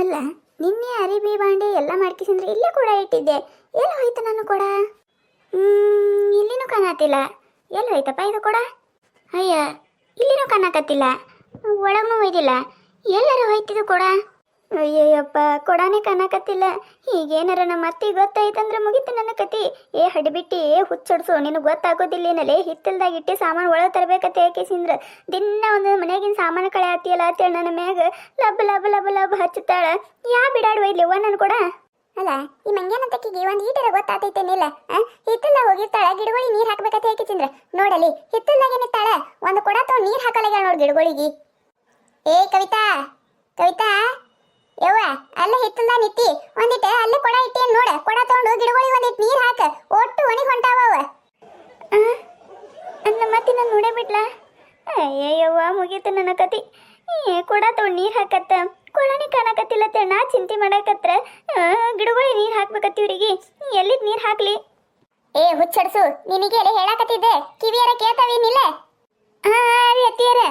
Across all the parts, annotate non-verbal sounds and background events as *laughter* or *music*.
ಅಲ್ಲ, ನಿನ್ನೆ ಅರಿಬಿ ಬಾಂಡೆ ಎಲ್ಲ ಮಾಡ್ಕಿಸಿದ್ರೆ ಇಲ್ಲೇ ಕೂಡ ಇಟ್ಟಿದ್ದೆ. ಎಲ್ಲಿ ಹೋಯ್ತು ನಾನು ಕೂಡ? ಇಲ್ಲಿನೂ ಕಾಣತ್ತಿಲ್ಲ ಎಲ್ಲಿ ಹೋಯ್ತಪ್ಪ ಇದು ಕೂಡ? ಅಯ್ಯ, ಇಲ್ಲಿನೂ ಕಾಣಕತ್ತಿಲ್ಲ. ಒಳಗೂ ಒಯ್ದಿಲ್ಲ ಎಲ್ಲರೂ ಹೋಯ್ತಿದ್ದು ಕೂಡ? ಅಯ್ಯಯ್ಯಪ್ಪ, ಕೊಡಾನೆ ಕಾಣಕತ್ತಿಲ್ಲ ಈಗೇನಾರ ನಮ್ಮ ಅತ್ತಿ ಗೊತ್ತಾಯ್ತಂದ್ರೆ ಮುಗೀತು ನನ್ನ ಕತಿ ಏ ಹಡಿಬಿಟ್ಟಿ, ಏ ಹುಚ್ಚಡ್ಸು, ನಿನಗೆ ಗೊತ್ತಾಗೋದಿಲ್ಲ ಏನಲ್ಲೇ ಹಿತ್ತಲ್ದಾಗ ಇಟ್ಟು ಸಾಮಾನು ಒಳಗೆ ತರಬೇಕತ್ತೆ ಯಾಕೆಸಿಂದ್ರ ದಿನ ಒಂದು ಮನೆಗಿನ ಸಾಮಾನು ಕಳೆ ಆತಿಯಲ್ಲ ಅಂತೇಳಿ ನನ್ನ ಮ್ಯಾಗ ಲಬ್ ಲಬ್ ಲಬ್ ಲಬ್ ಹಚ್ಚುತ್ತಾಳ. ಯಾ ಬಿಡಾಡುವ ಒಯ್ಲಿವ್ವ ನಾನು ಕೂಡ? ಅಲ್ಲ, ಈ ಮಂಗ್ಯಾನಂತಕ್ಕಿಗೆ ಒಂದು ಈಟರ ಗೊತ್ತಾತೈತೇನಿಲ್ಲ ಹಿತ್ತಲ್ದಾಗ ಹೋಗಿರ್ತಾಳ, ಗಿಡಗಳಿಗೆ ನೀರು ಹಾಕ್ಬೇಕಂತ ಹೇಗಿಸಿಂದ್ರ ನೋಡಲಿ ಹಿತ್ತಲ್ದಾಗ ಒಂದು ಕೊಡ ತಗೊಂಡು ನೀರು ಹಾಕಲಾಗ ನೋಡಿ ಗಿಡಗಳಿಗೆ. ಏ ಕವಿತಾ ಕವಿತಾ ಯವ್ವ ಅಲ್ಲೇ ಹಿತ್ತಲ್ದ ನಿತ್ತಿ. ಒಂದಿಟ್ಟು ಅಲ್ಲೇ ಕೊಡ ಇಟ್ಟೇನ್ ನೋಡ. ಕೊಡ ತಗೊಂಡು ಗಿಡಗಳಿಗೆ ಒಂದಿಟ್ಟು ನೀರು ಹಾಕ. ಒಟ್ಟು ಒಣಗಿ ಹೊಂಟಾವ ನನ್ನ ಮತ್ತೆ ನಾನು ನೋಡೇ ಬಿಟ್ಲ? ಅಯ್ಯಯ್ಯವ್ವ ಮುಗೀತು ನನ್ನ ಕತಿ. ಏ ಕೊಡ ತಗೊಂಡು ನೀರು ಹಾಕತ್ತ. ಕೊಳನೆ ಕಾಣಕತ್ತಿಲ್ಲತ್ತೆ ನಾ ಚಿಂತೆ ಮಾಡಕತ್ರ. ಗಿಡಗಳಿಗೆ ನೀರು ಹಾಕ್ಬೇಕತ್ತಿ ನೀ ಎಲ್ಲಿದ್ ನೀರು ಹಾಕ್ಲಿ? ಏ ಹುಚ್ಚಡ್ಸು ನಿನಗೆ ಹೇಳಕತ್ತಿದ್ದೆ. ಕಿವಿಯರ ಕೇಳ್ತಾವೇನಿಲ್ಲ? ರೀ ಅತ್ತಿಯರ.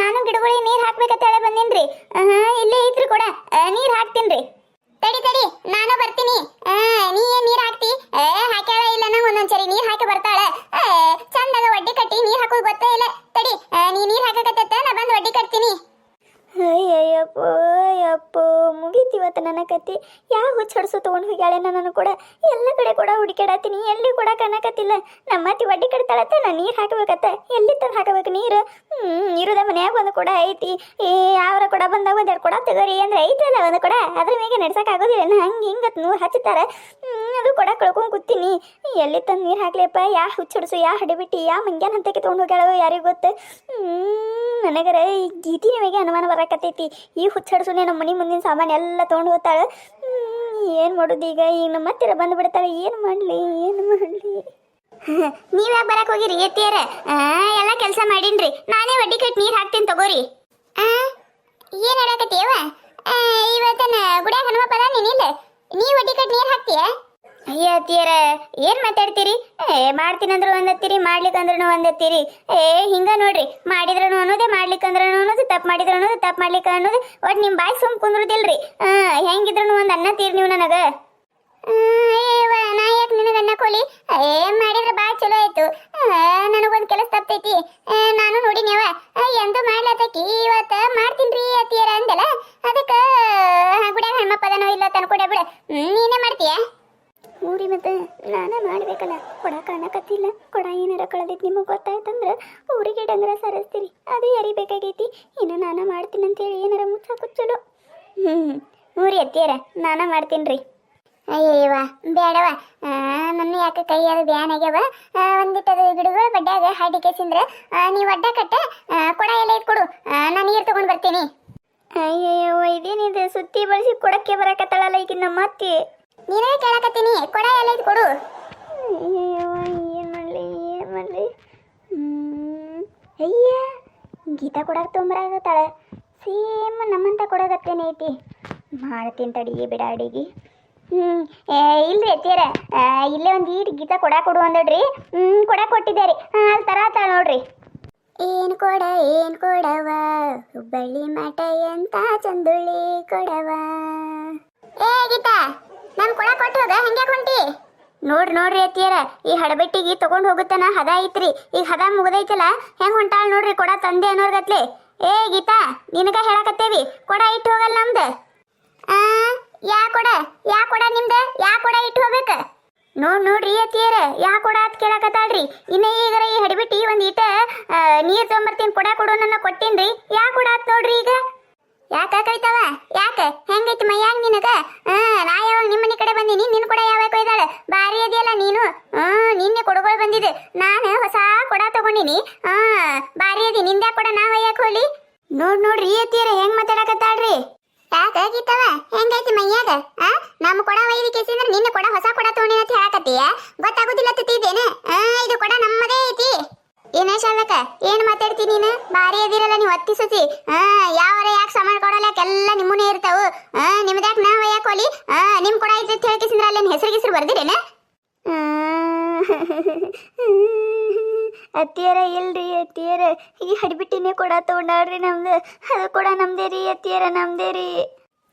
ನಾನು ಗಿಡಗಳಿಗೆ ನೀರು ಹಾಕ್ಬೇಕಂತೇಳಿ ಬಂದೇನ್ರಿ. ಇಲ್ಲೇ ಇದ್ರಿ ಕೂಡ ನೀರು ಹಾಕ್ತೀನ್ರಿ. ತಡಿ ತಡಿ, ನಾನು ಬರ್ತೀನಿ. ನೀ ಏನ್ ನೀರ್ ಹಾಕ್ತಿ? ಹಾಕ್ಯಾಳ ಇಲ್ಲ ನಂಗೆ ಒಂದೊಂದ್ಸರಿ ನೀರ್ ಹಾಕಿ ಬರ್ತಾಳ. ಚಂದಾಗ ಒಡ್ಡಿ ಕಟ್ಟಿ ನೀರ್ ಹಾಕೋದು ಗೊತ್ತೇ ಇಲ್ಲ. ತಡಿ ನೀ ನೀರ್ ಹಾಕಕತ್ತ ನಾ ಬಂದು ಒಡ್ಡಿ ಕಟ್ತೀನಿ. ಅಯ್ಯಪ್ಪ ಅಯ್ಯಪ್ಪ ಮುಗೀತಿವತ್ತ ನನ್ನ ಕತಿ ಯಾವ ಹುಚ್ಚಡ್ಸು ತಗೊಂಡು ಹೋಗ್ಯಾಳೆ ನಾನು ಕಡೆ. ಕೂಡ ಎಲ್ಲಿ ಕೂಡ ಕಾಣಕತ್ತಿಲ್ಲ ನಮ್ಮ ಅತ್ತಿ ಒಡ್ಡಿ ಕಡ್ತಾಳತ್ತ ನಾನು ನೀರು ಹಾಕಬೇಕತ್ತ ಎಲ್ಲಿ ತಂದು ಹಾಕಬೇಕು ನೀರು? ಇರುದ ಮನ್ಯಾಗ ಒಂದು ಕೂಡ ಐತಿ. ಏ ಯಾವ್ರ ಕೂಡ ಬಂದಾಗ ಒಂದೆರಡು ಕೂಡ ತಗೋರಿ ಅಂದ್ರೆ ಐತಲ್ಲ ಒಂದು ಕೂಡ. ಅದ್ರ ಮೇಲೆ ನಡ್ಸಕ್ ಆಗೋದಿಲ್ಲ. ನಾ ಹಂಗೆ ಹಿಂಗತ್ ನೂರು ಹಚ್ಚತಾರ ಹ್ಮ್, ಅದು ಕೂಡ ಕಳ್ಕೊಂಡ್ ಕೂತೀನಿ. ಎಲ್ಲಿ ತಂದು ನೀರು ಹಾಕ್ಲಿಪ್ಪ ಯಾ ಹುಚ್ಚಡ್ಸು ಯಾ ಹಡಿಬಿಟ್ಟಿ ಯಾ ಮಂಗ್ಯಾನ ಹಂತಕ್ಕೆ ತೊಗೊಂಡು ಹೋಗ್ಯಾಳ ಯಾರಿಗೂ ಗೊತ್ತು? ನನಗರ ಈ ಗೀತಿ ನಿಮಗೆ ಅನುಮಾನ ಬರಕತ್ತೈತಿ. ಈ ಹುಚ್ಚಡ್ಸು ನಮ್ಮ ಮನೆ ಮುಂದಿನ ಸಾಮಾನು ಎಲ್ಲ ತೊಗೊಂಡು ಹೋಗ್ತಾಳೆ. ಏನು ಮಾಡೋದು ಈಗ? ಈಗ ನಮ್ಮ ಹತ್ತಿರ ಬಂದು ಬಿಡ್ತಾಳೆ ಏನು ಮಾಡಲಿ? ಏನು ಮಾಡಲಿ? *laughs* ನೀವ್ಯಾಕೆ ಬರಕ್ ಹೋಗಿರಿ ಎತ್ತಿಯರ ಎಲ್ಲ ಕೆಲಸ ಮಾಡೀನ್ರಿ. ನಾನೇ ವಡ್ಡಿ ಕಟ್ಟಿ ನೀರು ಹಾಕ್ತೀನಿ ತಗೋರಿ. ಏನು ಹೇಳಕತ್ತೀವ ಇವತ್ತನ ಗುಡ್ಯಾಗ ಹನುಮಪ್ಪ ನೀನಿಲ್ಲ ನೀ ವಡ್ಡಿ ಕಟ್ಟಿ ನೀರು ಹಾಕ್ತೀಯ? ಅಯ್ಯ ಅತ್ತಿಯರ, ಏನ್ ಮಾತಾಡ್ತೀರಿ? ಏ, ಮಾಡ್ತೀನಂದ್ರು ಒಂದತ್ತೀರಿ ಮಾಡ್ಲಿಕ್ಕಂದ್ರೂ ಒಂದತ್ತೀರಿ. ಏ, ಹಿಂಗ ನೋಡ್ರಿ, ಮಾಡಿದ್ರನು ಅನ್ನೋದೇ ಮಾಡ್ಲಿಕ್ಕಂದ್ರೂ ಅನ್ನೋದು, ತಪ್ಪು ಮಾಡಿದ್ರು ಅನ್ನೋದು, ತಪ್ಪು ಮಾಡ್ಲಿಕ್ಕ ಅನ್ನೋದು, ಒಟ್ ನಿಮ್ ಬಾಯ್ ಸುಮ್ ಕುಂದ್ರುದಿಲ್ರಿ. ಆ ಹೆಂಗಿದ್ರು ಒಂದ್ ಅನ್ನ ತೀರಿ ನೀವು ನನಗ. ನಾ ಯಾಕೆ ನಿನಗೆ ಅನ್ನ ಕೋಲಿ? ಏ ಮಾಡಿದ್ರ ಭಾಳ ಚಲೋ ಆಯ್ತು. ನನಗೊಂದು ಕೆಲಸ ತಪ್ಪೈತಿ ನಾನು ನೋಡಿನ್ಯವ ಎಂದು ಮಾಡ್ಲತ್ತಕಿ ಇವತ್ತ ಮಾಡ್ತೀನ್ರಿ ಅತ್ತಿಯರ ಅಂದಲ್ಲ. ಅದಕ್ಕೆ ಗುಡ್ಯಾಗ ಹಣ್ಣಪ್ಪದನೋ ಇಲ್ಲ ತನ್ಕೊಡ ಬಿಡ ನೀನೇ ಮಾಡ್ತೀಯ? ಊರಿ ಮತ್ತೆ ನಾನ ಮಾಡ್ಬೇಕಲ್ಲ? ಕೊಡ ಕಾಣಕತ್ತಿಲ್ಲ. ಕೊಡ ಏನಾರ ಕಳೆದಿದ್ದು ನಿಮಗೆ ಗೊತ್ತಾಯ್ತಂದ್ರೆ ಊರಿಗೆ ಡಂಗ್ರ ಸರಸ್ತೀರಿ. ಅದು ಎರಿಬೇಕಾಗೈತಿ. ಇನ್ನು ನಾನ ಮಾಡ್ತೀನಿ ಅಂತೇಳಿ ಏನಾರ ಮುಚ್ಚಾಕು ಚಲೋ. ಹ್ಞೂ ಊರಿ ಎತ್ತೀರ ನಾನ ಮಾಡ್ತೀನಿ ರೀ ಬೇಡವ ನನ್ನ ಯಾಕೆ ಕೈ ಅದು ಬ್ಯಾನ್ ಆಗ್ಯಾವ? ಒಂದಿಟ್ಟದ ಗಿಡಗಳು ಬಡ್ಡ್ಯಾಗ ಹಾಡಿ ಕೇಸಿಂದ್ರೆ ನೀವು ಅಡ್ಡ ಕಟ್ಟೆ ಕೊಡ ಎಲ್ಲ ಇದ್ ಕೊಡು. ನಾನು ನೀರು ತಗೊಂಡು ಬರ್ತೀನಿ. ಅಯ್ಯಯ್ಯೋ ಇದೇನಿದೆ? ಸುತ್ತಿ ಬಳಸಿ ಕೊಡಕ್ಕೆ ಬರಕತ್ತಾಳಲ್ಲ ಈಗ ನಮ್ಮ ಅತ್ತಿ ನೀನೇ ಕೇಳಕತ್ತೀನಿ. ಕೊಡ ಎಲ್ಲ ಇದ್ ಕೊಡು. ಅಯ್ಯೋ ಏನು ಮಾಡಲಿ ಏನು ಮಾಡಲಿ ಅಯ್ಯ ಗೀತಾ ಕೊಡಕ್ಕೆ ತೊಂಬರಾಗತ್ತಾಳೆ ಸೇಮ್ ನಮ್ಮಂತ ಕೊಡೋಗತ್ತೇನೆ ಐತಿ. ಮಾಡ್ತೀನಿ ತಡಿ ಬಿಡ ಅಡಿಗೆ. ಹ್ಞೂ ಇಲ್ರಿ ಅತ್ತಿಯರ. ಇಲ್ಲೇ ಒಂದು ಈಟ್ ಗೀತ ಕೊಡ ಕೊಡು ಅಂದಡ್ರಿ ಹ್ಞೂ ಕೊಡ ರೀ. ಅಲ್ಲಿ ತರಾತಾಳ ನೋಡ್ರಿ. ಏನು ಕೊಡ ಏನು ಕೊಡವ? ಹುಬ್ಬಳ್ಳಿ ಮಠ ಎಂತ ಚಂದುಳ್ಳಿ ಕೊಡವ? ಏ ಗೀತಾ. ನಮ್ ಕೊಳ ಕೊಟ್ಟು ಹೋಗ ಹೆಂಗೆ ಹೊಂಟಿ? ನೋಡ್ರಿ ನೋಡ್ರಿ ಅತ್ತಿಯರ, ಈ ಹಡಬೆಟ್ಟಿಗೆ ತಗೊಂಡ್ ಹೋಗುತ್ತಾನ, ಹದ ಐತ್ರಿ. ಈಗ ಹದ ಮುಗ್ದೈತಲ್ಲ, ಹೆಂಗ್ ಹೊಂಟಾಳ ನೋಡ್ರಿ ಕೊಡ ತಂದೆ ಅನ್ನೋರ್ಗತ್ಲೆ ಏ, ಗೀತಾ, ನಿನಗ ಹೇಳಕತ್ತೇವಿ, ಕೊಡ ಇಟ್ಟು ಹೋಗಲ್ಲ ನಮ್ದ. ಆ, ಯಾ ಕೊಡ ಯಾ ಕೊಡ ನಿಮ್ದ, ಯಾ ಕೊಡ ಇಟ್ಟು ಹೋಗ್ಬೇಕ? ನೋಡ್, ನೋಡ್ರಿ ಅತ್ತಿಯರ, ಯಾ ಕೊಡ ಅಂತ ಕೇಳಕತ್ತಾಳ್ರಿ. ಇನ್ನ ಈ ಹಡಬಿಟ್ಟಿ ಒಂದ್ ಈಟ ನೀರ್ ತೊಂಬರ್ತೀನಿ ಕೊಡ ಕೊಡು ನನ್ನ ಕೊಟ್ಟಿನ್ರಿ. ಯಾ ಕೊಡ ಆತ್ ನೋಡ್ರಿ ಈಗ? ಯಾಕ ಕೈತವ ಯಾಕ? ಹೆಂಗೈತಿ ಮೈಯಾಗ ನಿನಗ? ಆ, ನಾ ಯಾವಾಗ ನಿಮ್ಮ ಮನೆ ಕಡೆ ಬಂದಿನಿ, ನಿನ್ ಕೂಡ ಯಾವಾಗ ಕೊಯ್ದಾಳ ಬಾರಿ ಅದಿಯಲ್ಲ ನೀನು? ಹ್ಮ್ ನಿನ್ನೆ ಕೊಡಗಳು ಬಂದಿದೆ ನಾನು ಹೊಸ ಕೊಡ ತಗೊಂಡಿನಿ. ಆ ಬಾರಿ ಅದಿ ನಿಂದ ಕೊಡ ನಾ ಒಯ್ಯಾಕ ಹೋಲಿ ನೋಡ್ ನೋಡ್ರಿ ಅತ್ತಿಯರ ಹೆಂಗ್ ಮಾತಾಡಕತ್ತಾಳ್ರಿ? ಯಾಕ ಗೀತವ ಹೆಂಗೈತಿ ಮೈಯಾಗ? ಆ ನಮ್ಮ ಕೊಡ ಒಯ್ದು ಕೇಸಿಂದ್ರೆ ನಿನ್ನ ಕೊಡ ಹೊಸ ಕೊಡ ತಗೊಂಡಿನ ಅಂತ ಹೇಳಕತ್ತೀಯ? ಗೊತ್ತಾಗುದಿಲ್ಲ ತಿದ್ದೇನೆ ಆ ಇದು ಕೊಡ ನಮ್ಮದೇ ಐತಿ ಏನ ಏನ್ ಮಾತಾಡ್ತಿ ನೀನು? ಬಾರಿ ಅದಿರಲ್ಲ ನೀವು ಅತ್ತಿ ಸತಿ ಆ ಯಾವರ ಯಾಕೆ ಸಾಮಾನು ಕೊಡಲ್ಲ? ಎಲ್ಲ ನಿಮ್ಮನೇ ಇರ್ತಾವು? ಆ, ನಿಮ್ದ್ಯಾಕ್ ನಾ ಯಾಕೆ ಹೋಲಿ ಆ, ನಿಮ್ ಕೂಡ ಐತಿ ಅಂತ ಹೇಳಕಿಸಿಂದ್ರೆ ಅಲ್ಲಿ ಹೆಸರು ಗಿಸ್ರು ಬರ್ದಿರೇನ? ಅತ್ತಿಯರ ಇಲ್ರಿ, ಅತ್ತಿಯರ. ಈ ಹಡಿಬಿಟ್ಟಿನೇ ಕೊಡ ತಗೊಂಡಾಡ್ರಿ ನಮ್ದು. ಅದು ಕೂಡ ನಮ್ದೇ ರೀ, ಅತ್ತಿಯರ ನಮ್ದೇ ರೀ.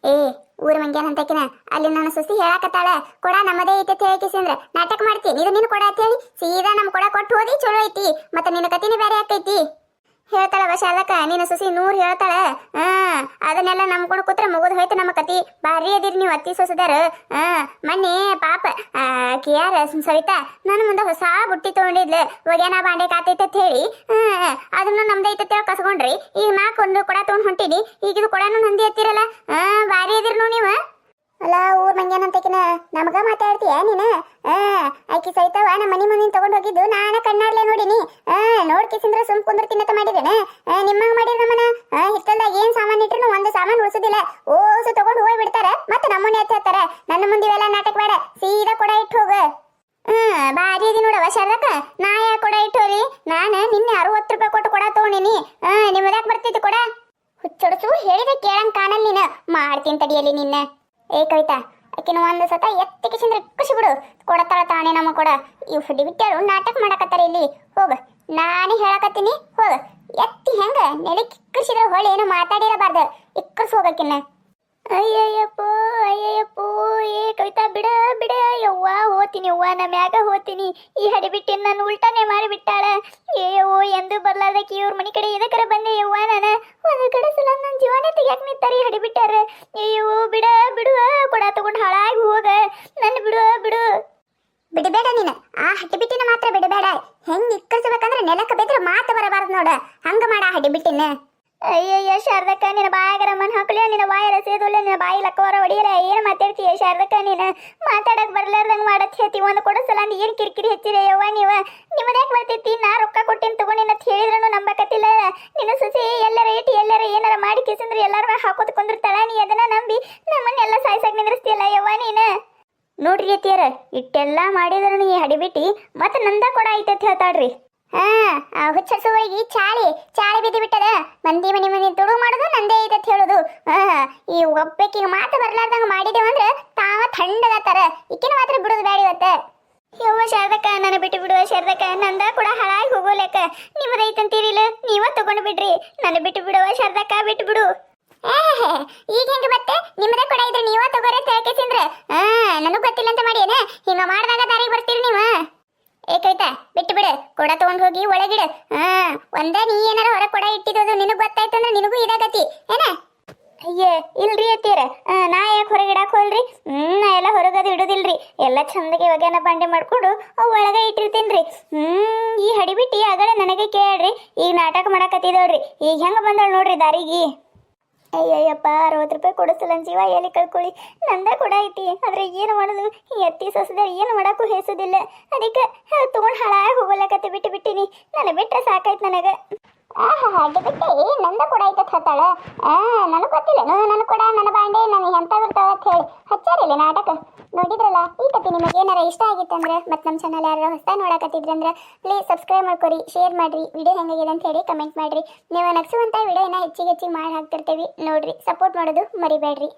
ಏ ಮಂಗ್ಯಾನ ಅಂತಕಿನ, ಅಲ್ಲಿ ನನ್ನ ಸೊಸಿ ಹೇಳಕತ್ತಾಳ, ಕೊಡ, ನಮ್ಮದೇ ಐತೆ ಅಂತ ಅಂದ್ರ ನಾಟಕ ಮಾಡ್ತೀನಿ ಇದು ನಿನ್ನ ಕೊಡ ಅಂತ ಸೀದಾ ನಮ್ ಕೊಡ ಕೊಟ್ಟು ಹೋದಿ, ಚಲೋ ಐತಿ, ಮತ್ತೆ ನಿನ್ನ ಕತಿನೇ ಬೇರೆ ಆಕೈತಿ ಹೇಳ್ತಾಳ ಶಾಲಕ ನೀನು ಸೊಸಿ ನೂರ್ ಹೇಳ್ತಾಳ. ಹಾ, ಅದನ್ನೆಲ್ಲ ನಂಬ್ಕೊಂಡು ಕೂತ್ರ ಮುಗಿದು ಹೋಯ್ತು ನಮ್ಮ ಕತಿ. ಭಾರಿ ಅದಿರಿ ನೀವು ಅತ್ತಿ ಸೊಸದಾರ. ಹಾ ಮೊನ್ನೆ ಪಾಪ. ಕಿಯಾರ ಸವಿತಾ, ನನ್ನ ಮುಂದೆ ಹೊಸ ಬುಟ್ಟಿ ತಗೊಂಡಿದ್ಲು. ಒಗ್ಯಾನ ಬಾಂಡೆ ಕಾತೈತೆ ಅಂತ ಹೇಳಿ. ಹಾ, ಅದನ್ನ ನಮ್ದು ಐತೆ ಕಸ್ಕೊಂಡ್ರಿ. ಈಗ ನಾಲ್ಕೊಂದು ಕೊಡ ತಗೊಂಡ್ ಹೊಂಟಿನಿ. ಈಗ ಇದು ಕೊಡನು ನಂದಿ ಎತ್ತಿರಲ್ಲ ಹಾ, ಭಾರಿ ಅದಿರಿ ನೀವು ನೀವು. ಅಲ್ಲ, ಊರ್ ಮಂಗ್ಯಾನಂತಕಿನ ನಮಗ ಮಾತಾಡ್ತೀಯ ನೀನ? ಆ, ಆಕಿ ಸಹಿತವ ನಮ್ಮ ಮನಿ ಮುಂದಿನ ತಗೊಂಡ್ ಹೋಗಿದ್ದು ನಾನ ಕಣ್ಣಾಡ್ಲೆ ನೋಡಿನಿ. ಆ ನೋಡ್ಕಿಸಿಂದ್ರ ಸುಮ್ ಕುಂದ್ರ ಅಂತ ಮಾಡಿದೇನ? ನಿಮ್ಮಂಗ ಮಾಡಿರ ನಮ್ಮನ? ಹಿತ್ತಲ್ದಾಗ ಏನ್ ಸಾಮಾನ್ ಇಟ್ರು ಒಂದು ಸಾಮಾನ್ ಉಳಿಸೋದಿಲ್ಲ. ಓಸು ತಗೊಂಡ್ ಹೋಗಿ ಬಿಡ್ತಾರ, ಮತ್ತೆ ನಮ್ಮನೆ ಎತ್ತ ಹೇಳ್ತಾರ ನನ್ನ ಮುಂದೆ ಇವೆಲ್ಲ ನಾಟಕ ಬೇಡ, ಸೀದಾ ಕೊಡ ಇಟ್ಟು ಹೋಗ. ಹ್ಮ್ ಬಾರಿ ಅದಿ ನೋಡವ ಶಾರದಕ್ಕ. ನಾ ಯಾಕೆ ಕೊಡ ಇಟ್ಟೋರಿ ನಾನು ನಿನ್ನೆ ಅರವತ್ತು ರೂಪಾಯಿ ಕೊಟ್ಟು ಕೊಡ ತಗೊಂಡಿನಿ. ಹಾ ನಿಮ್ಮದ್ಯಾಕೆ ಬರ್ತೈತಿ ಕೊಡ? ಹುಚ್ಚೊಡಸು ಹೇಳಿದ ಕೇಳಂಗ್ ಕಾಣಲ್ ನೀನು. ಮಾಡ್ತೀನಿ ತಡಿಯಲಿ ನಿನ್ನ. ಏ ಕವಿತಾ, ಆಕಿನ ಒಂದು ಸತ ಎತ್ತಿಗೆ ಚಂದ್ರ ಖುಷಿ ಬಿಡು. ಕೊಡತಾಳ ತಾನೇ ನಮ್ಮ ಕೊಡ. ಇವ್ ಹುಡಿ ಬಿಟ್ಟಾರು ನಾಟಕ ಮಾಡಕತ್ತಾರ ಇಲ್ಲಿ. ಹೋಗ, ನಾನೇ ಹೇಳಕತ್ತೀನಿ. ಹೋಗ, ಎತ್ತಿ ಹೆಂಗ ನೆಲೆ ಕಿಕ್ಕರ್ಸಿದ್ರೆ ಹೊಳೆ ಏನು ಮಾತಾಡಿರಬಾರ್ದು. ಇಕ್ಕರ್ಸ್ ಹೋಗಕ್ಕಿನ್ನ ಅಯ್ಯಯ್ಯಪ್ಪೋ ಅಯ್ಯಯ್ಯಪ್ಪೋ, ಏ ಕವಿತಾ, ಬಿಡ ಬಿಡ. ಯವ್ವ, ಹೋತೀನಿ ಯವ್ವ, ನಾ ಮ್ಯಾಗ ಹೋತೀನಿ. ಈ ಹಡಿಬಿಟ್ಟಿನ ನಾನು ಉಲ್ಟಾನೆ ಮಾಡಿಬಿಟ್ಟಾಳ ಏಯವ್ವ ಎಂದು ಬರ್ಲಾರ್ದಕ್ಕೆ ಇವ್ರ ಮನೆ ಕಡೆ ಇದಕ್ಕರ ಬಂದೆ ಯವ್ವ ನಾನು? ನನ್ನ ನಿಂತಾರಿ ಹಡಿಬಿಟ್ಟಾರ? ಅಯ್ಯೋ, ಬಿಡ ಬಿಡುವ ಕೊಡ ತಗೊಂಡು ಹಾಳಾಗಿ ಹೋಗ. ನನ್ನ ಬಿಡು ಬಿಡು. ಬಿಡಬೇಡ ನೀನ. ಆ ಹಡಿಬಿಟ್ಟಿನ ಬಿಟ್ಟಿನ ಮಾತ್ರ ಬಿಡಬೇಡ. ಹೆಂಗ್ ಇಕ್ಕರ್ಸ್ಬೇಕಂದ್ರೆ ನೆಲಕ್ಕೆ ಬಿದ್ರೆ ಮಾತು ಬರಬಾರ್ದು ನೋಡ. ಹಂಗ ಮಾಡ ಹಡಿಬಿಟ್ಟಿನ. ಬಿಟ್ಟಿನ ಅಯ್ಯಯ್ಯ, ಶಾರದಕ್ಕ, ನಿನ್ನ ಬಾಯಾಗರ ಮನ್ ಹಾಕ್ಲಿ, ನಿನ್ನ ಬಾಯಲ್ಲ ಸೇದುಲ್ಲ ನಿನ್ನ ಬಾಯಿ ಲಕ್ಕವರ ಹೊಡಿಯರ ಏನು ಮಾತಾಡ್ತೀಯ ಶಾರದಕ್ಕ ನೀನ? ಮಾತಾಡಕ್ ಬರ್ಲಾರ್ದಂಗ್ ಮಾಡತ್ ಹೇಳ್ತಿ, ಒಂದು ಕೊಡಸಲ ಏನ್ ಕಿರಿಕಿರಿ ಹೆಚ್ಚಿದೆ ಯವ್ವ ನೀವ. ನಿಮ್ಮದ್ಯಾಕ್ ಬರ್ತೈತಿ? ನಾ ರೊಕ್ಕ ಕೊಟ್ಟಿನ ತಗೊಂಡಿನ ಅಂತ ಹೇಳಿದ್ರೂ ನಂಬಕತ್ತಿಲ್ಲ. ನಿನ್ನ ಸುಸಿ ಎಲ್ಲರ ಏಟಿ, ಎಲ್ಲರ ಏನಾರ ಮಾಡಿ ಕಿಸಂದ್ರೆ ಎಲ್ಲಾರ ಹಾಕೋದ್ ಕುಂದಿರ್ತಾಳ ನೀ ಅದನ್ನ ನಂಬಿ ನಮ್ಮನ್ನೆಲ್ಲ ಸಾಯ್ಸಾಕ್ ನಿಂದ್ರಸ್ತಿಯಲ್ಲ, ಯವ್ವ ನೀನ? ನೋಡ್ರಿ ಅತ್ತಿಯರ, ಇಟ್ಟೆಲ್ಲ ಮಾಡಿದ್ರು ಈ ಹಡಿಬಿಟ್ಟಿ ಮತ್ತೆ ನಂದ ಕೂಡ ಐತೆ ಹೇಳ್ತಾಳ್ರಿ. ಹಾ ಆ ಹುಚ್ಚಸುವಾಗಿ ಚಾಳಿ ಚಾಳಿ ಬಿದ್ದು ಬಿಟ್ಟದ. ಮಂದಿ ಮನಿ ಮನಿ ತುಳು ಮಾಡೋದು ನಂದೇ ಐತೆ ಅಂತ ಹೇಳೋದು. ಈ ಒಬ್ಬಕಿಗೆ ಮಾತು ಬರ್ಲಾರ್ದಂಗ ಮಾಡಿದೇವ ಅಂದ್ರ ತಾವ ಥಂಡದತ್ತಾರ ಈಕಿನ ಮಾತ್ರ ಬಿಡೋದು ಬೇಡ ಇವತ್ತ. ಯವ್ವ ಶಾರದಕ್ಕ ನನ್ನ ಬಿಟ್ಟು ಬಿಡುವ ಶಾರದಕ್ಕ ನಂದ ಕೂಡ ಹಾಳಾಗಿ ಹೋಗೋಲೆಕ್ಕ ನಿಮ್ಮದೈತಂತೀರಿಲ್ಲ ನೀವ ತಗೊಂಡು ಬಿಡ್ರಿ. ನನ್ನ ಬಿಟ್ಟು ಬಿಡುವ ಶಾರದಕ್ಕ ಬಿಟ್ಟು ಬಿಡು. ಈಗ ಹೆಂಗ ಮತ್ತೆ? ನಿಮ್ಮದೇ ಕೂಡ ಇದ್ರೆ ನೀವ ತಗೋರೆ ತೇಕೆಸಿಂದ್ರ ಹಾ ನನಗ್ ಗೊತ್ತಿಲ್ಲ ಅಂತ ಮಾಡಿ ಏನ ಹಿಂಗ ಮಾಡಿದಾಗ ದಾರಿಗೆ ಬರ್ತೀರಿ ನೀವ. ಏ ಕವಿತಾ, ಬಿಟ್ಟು ಬಿಡು. ಕೊಡ ತಗೊಂಡ್ ಹೋಗಿ, ಒಳಗಿಡು. ಹಾ ಒಂದ ನೀ ಏನಾರ ಹೊರ ಕೊಡ ಇಟ್ಟಿದ್ದು ನಿನಗ್ ಗೊತ್ತಾಯ್ತಂದ್ರ ನಿನಗೂ ಇದಾಗತಿ. ಏನ? ಅಯ್ಯೇ, ಇಲ್ರಿ ಅತ್ತೀರ ನಾ ಯಾಕೆ ಹೊರಗೆ ಇಡಾಕ್ ಹೋಲ್ರಿ? ಹ್ಮ್, ನಾ ಎಲ್ಲ ಹೊರಗದು ಇಡುದಿಲ್ರಿ. ಎಲ್ಲ ಚಂದಗೆ ಒಗ್ಯಾನ ಬಾಂಡೆ ಮಾಡ್ಕೊಂಡು ಅವ್ ಒಳಗೆ ಇಟ್ಟಿರ್ತೀನ್ರಿ. ಹ್ಮ್, ಈ ಹಡಿಬಿಟ್ಟಿ ಆಗಲೇ ನನಗೆ ಕೇಳ್ರಿ. ಈಗ ನಾಟಕ ಮಾಡಕತ್ತಿದಳ್ರಿ ಈಗ ಹೆಂಗ ಬಂದಳ ನೋಡ್ರಿ ದಾರಿಗೆ? ಅಯ್ಯಯ್ಯಪ್ಪ, ಅರವತ್ತು ರೂಪಾಯಿ ಕೊಡಿಸಲ್ಲ ಜೀವ ಎಲ್ಲಿ ಕಳ್ಕೊಳ್ಳಿ? ನಂದ ಕೂಡ ಐತಿ. ಆದ್ರೆ ಏನು ಮಾಡೋದು? ಈ ಎತ್ತಿ ಸೊಸದ ಏನು ಮಾಡಕ್ಕೂ ಹೇಸೋದಿಲ್ಲ. ಅದಕ್ಕೆ ತಗೊಂಡು ಹಳಾಯ ಹೋಗಲಕತ್ತೆ, ಬಿಟ್ಟು ಬಿಟ್ಟಿನಿ. ನನಗೆ ಬಿಟ್ಟರೆ ಸಾಕಾಯ್ತು ನನಗೆ. ಆಹಾ ಅಡ್ಡ ಬಿಟ್ಟೆ. ನಂದ ಕೂಡ ಐತತ್ ಹತ್ತಾಳ. ನನಗೆ ಗೊತ್ತಿಲ್ಲ. ನನ್ನ ಕೂಡ ನನ್ನ ಬಾಂಡೆ ನನಗೆ ಎಂತ ಬರ್ತಾವ ಅಂತ ಹೇಳಿ. ಹಚ್ಚಾರಿಲ್ಲ ನಾಟಕ. ನೋಡಿದ್ರಲ್ಲ, ಈ ಕತೆ ನಿಮಗೆ ಏನಾರ ಇಷ್ಟ ಆಗಿತ್ತಂದ್ರೆ ಮತ್ತೆ ನಮ್ಮ ಚಾನಲ್ ಯಾರು ಹೊಸ ನೋಡಕತ್ತಿದ್ರಂದ್ರೆ ಪ್ಲೀಸ್ ಸಬ್ಸ್ಕ್ರೈಬ್ ಮಾಡ್ಕೊರಿ ಶೇರ್ ಮಾಡ್ರಿ ವಿಡಿಯೋ ಹೆಂಗಾಗಿದೆ ಅಂತ ಹೇಳಿ ಕಮೆಂಟ್ ಮಾಡ್ರಿ. ನೀವು ನಗಿಸುವಂತ ವಿಡಿಯೋನ ಹೆಚ್ಚಿಗೆ ಹೆಚ್ಚಿಗೆ ಮಾಡಿ ಹಾಕ್ತಿರ್ತೀವಿ. ನೋಡ್ರಿ ಸಪೋರ್ಟ್ ಮಾಡೋದು ಮರಿಬೇಡ್ರಿ.